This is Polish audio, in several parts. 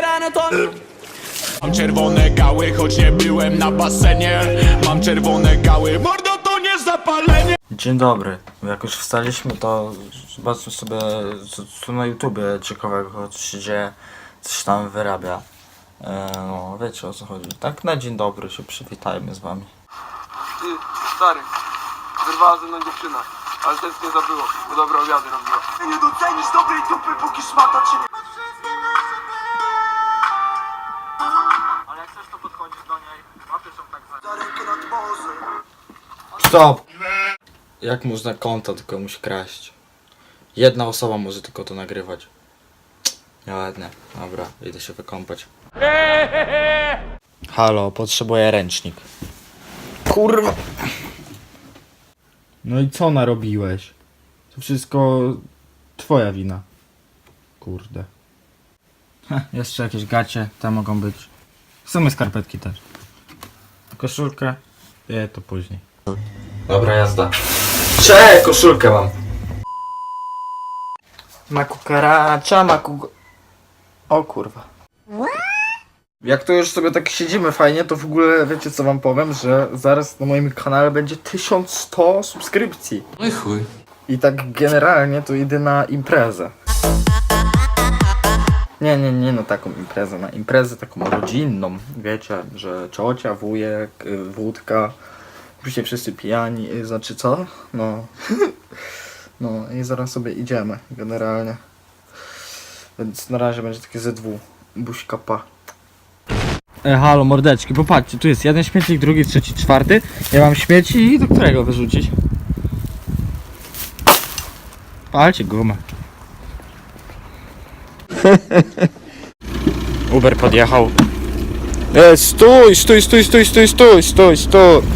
rano to... Mam czerwone gały, choć nie byłem na basenie Mam czerwone gały, mordo to nie zapalenie Dzień dobry. Jak już wstaliśmy, to zobaczmy sobie co, co na YouTubie ciekawego, co się dzieje, co się tam wyrabia. E, no, wiecie o co chodzi. Tak na dzień dobry się przywitajmy z wami. Ty, stary, wyrwała ze mną dziewczyna, ale też nie zabyło, bo dobre obiady robiła. Nie docenisz dobrej dupy, póki szmata cię nie... Stop! Jak można konto komuś kraść? Jedna osoba może tylko to nagrywać. Nieładnie. Dobra, idę się wykąpać. Halo, potrzebuję ręcznik. Kurwa! No i co narobiłeś? To wszystko twoja wina. Kurde. Heh, jeszcze jakieś gacie, te mogą być. W sumie skarpetki też. Koszulkę? Nie, to później. Dobra jazda. Cze, koszulkę mam. Maku karacza, maku... O kurwa. Jak tu już sobie tak siedzimy fajnie, to w ogóle wiecie co wam powiem, że zaraz na moim kanale będzie 1100 subskrypcji. No i chuj I tak generalnie to idę na imprezę. Nie, nie, nie na taką imprezę, na imprezę taką rodzinną. Wiecie, że ciocia, wujek, y, wódka, oczywiście wszyscy pijani, y, znaczy co? No. No i zaraz sobie idziemy, generalnie. Więc na razie będzie takie ze dwu. Buźka pa. E, halo, mordeczki, popatrzcie, tu jest jeden śmietnik, drugi, trzeci, czwarty. Ja mam śmieci i do którego wyrzucić? Palcie gumę. Uber podjechał. E, stój, stój, stój, stój, stój, stój, stój, stój.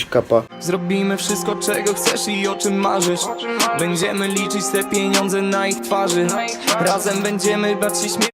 Buźka pa. Zrobimy wszystko, czego chcesz i o czym marzysz. Będziemy liczyć te pieniądze na ich twarzy. Razem będziemy bać się śmierci